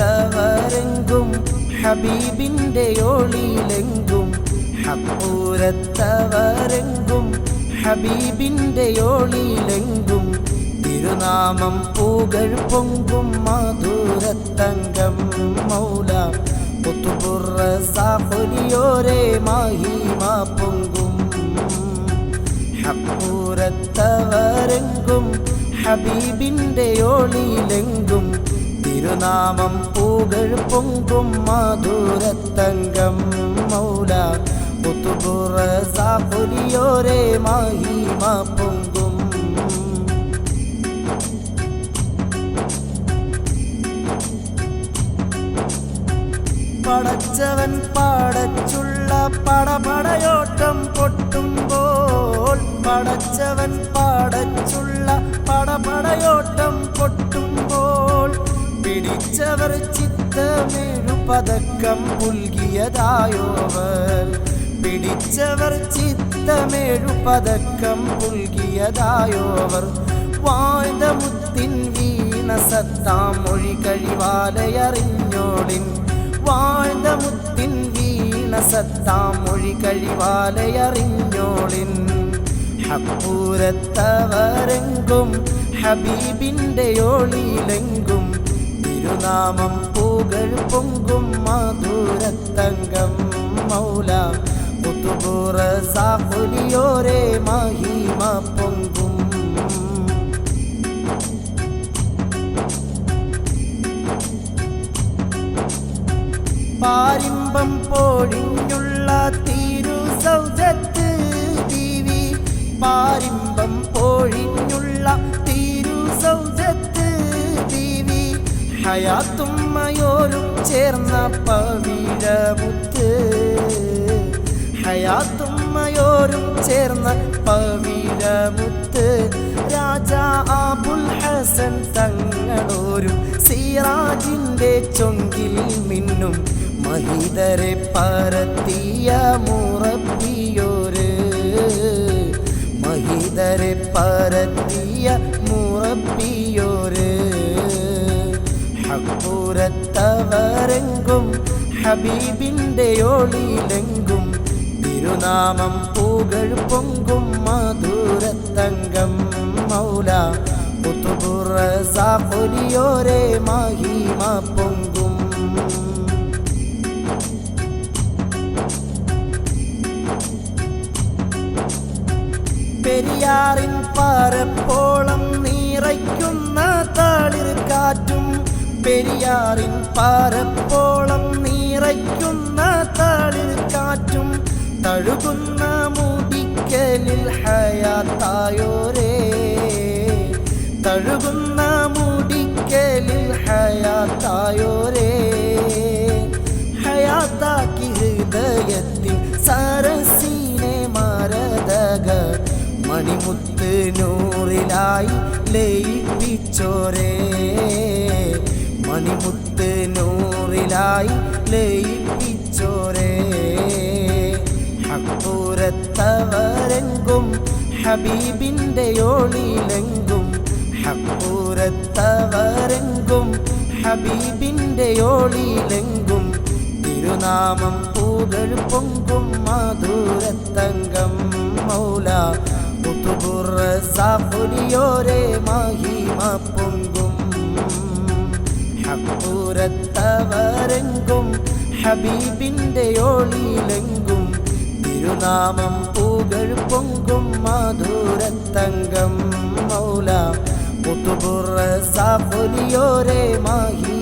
ഹക്കൂരത്തവരെങ്കും ഹബീബിന്റെ ഒളിയിലെങ്കും ഹക്കൂരത്തവരെങ്കും ഹബീബിന്റെ ഒളിയിലെങ്കും തിരുനാമം പൂകൾ പൊങ്കും മധുരത്തങ്കം മൗല പുത്തുപുറ സാഹുരിയോരേ പൊങ്കും ഹക്കൂരത്തവരെങ്കും ഹബീബിന്റെ ഒളിയിലെങ്കും തിരുനാമം പൂകൾ പൊങ്കും മധുരത്തങ്കം മൗല പുത്തുപുറസാഫുലിയോരെ മാഹിമ പൊങ്കും. പടച്ചവൻ പാടച്ചുള്ള പടപടയോട്ടം പൊട്ടുമ്പോൾ പടച്ചവൻ പാടച്ചുള്ള പടപടയോട്ടം പൊട്ടുമ്പോൾ പിടിച്ചവർ ചിത്തമേഴു പതക്കം പുൽകിയതായോവർ പിടിച്ചവർ ചിത്തമേഴു പതക്കം പുൽകിയതായോവർ. വാഴ്ന്ന മുത്തിൻ വീണ സത്താം മൊഴി കഴിവാലയറിഞ്ഞോളിൻ. വാഴ്ന്ന മുത്തിൻ വീണ സത്താം മൊഴി കഴിവാലയറിഞ്ഞോളിൻ. ഹപ്പൂരത്തവരെങ്കും ഹബീബിന്റെ ഒളിയിലെങ്കും തിരുനാമം പൂകൾ പൊങ്കും മധുരത്തങ്കം മൗല പുതുപൂറ സാഹുലിയോരേ മഹിമ പൊങ്കും. പാരിമ്പം പൊഴിഞ്ഞുള്ള ഹയാത്തുമ്മയോരും ചേർന്ന പവിഴമുത്ത്. ഹയാത്തുമ്മയോരും ചേർന്ന പവിഴമുത്ത്. രാജാ അബുൽ ഹസൻ തങ്ങളോരും സിറാജിന്റെ ചൊങ്കിൽ മിന്നും മഹിതരെ പരത്തിയ മുറപ്പിയോര്. മഹിതരെ പരത്തിയ ഹക്കൂരത്തവരെങ്കും ഹബീബിന്റെ ഒളിയിലെങ്കും തിരുനാമം പൂകൾ പൊങ്കും മധുരത്തങ്കം. മൗല പുത്തുപുറ സാഫുലിയോരെ മഹിമ പൊങ്കും. പെരിയാറിൻ പാരപ്പോളം നിറയ്ക്കുന്ന തളിർ കാറ്റും പെരിയാറിൻ പാരപ്പോളം നിറയ്ക്കുന്ന താളിൽ കാറ്റും തഴുകുന്ന മുടിക്കലിൽ ഹയാത്തായോരേ. തഴുകുന്ന മുടിക്കലിൽ ഹയാത്തായോരേ. ഹയാത്താക്കി ഹൃദയത്തിൽ സരസീനെ മാരതക മണിമുത്ത് നൂറിലായി ലയിപ്പിച്ചോരേ. മണിമുത്ത് നൂറിലായി ലയിപ്പിച്ചോരേ. ഹക്കൂരത്തവരെങ്കും ഹബീബിന്റെ യോളിലെങ്കും ഹക്കൂരത്തവരെങ്കും ഹബീബിന്റെ യോളിലെങ്കും തിരുനാമം പൂകൾ പൊങ്കും മധുരത്തങ്കം. മൗല പുതുപുറ സാഫുലിയോരെ മഹിമ ഹക്കൂരത്തവരെങ്കും ഹബീബിന്റെ ഒളിയിലെങ്കും തിരുനാമം പൂകൾ പൊങ്കും മധുരത്തങ്കം മൗല പുതുപുറ സാഫുലിയോരെ മഹി